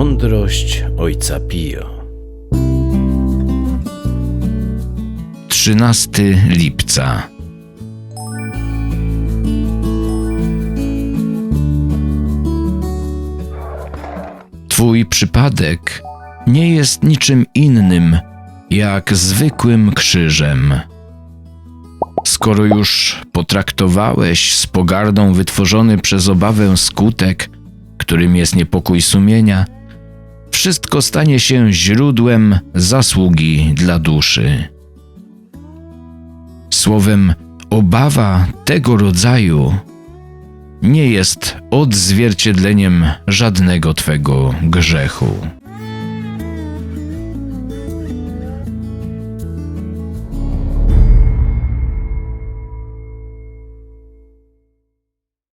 Świętość Ojca Pio. 13 lipca. Twój przypadek nie jest niczym innym jak zwykłym krzyżem. Skoro już potraktowałeś z pogardą wytworzony przez obawę skutek, którym jest niepokój sumienia, wszystko stanie się źródłem zasługi dla duszy. Słowem, obawa tego rodzaju nie jest odzwierciedleniem żadnego twego grzechu.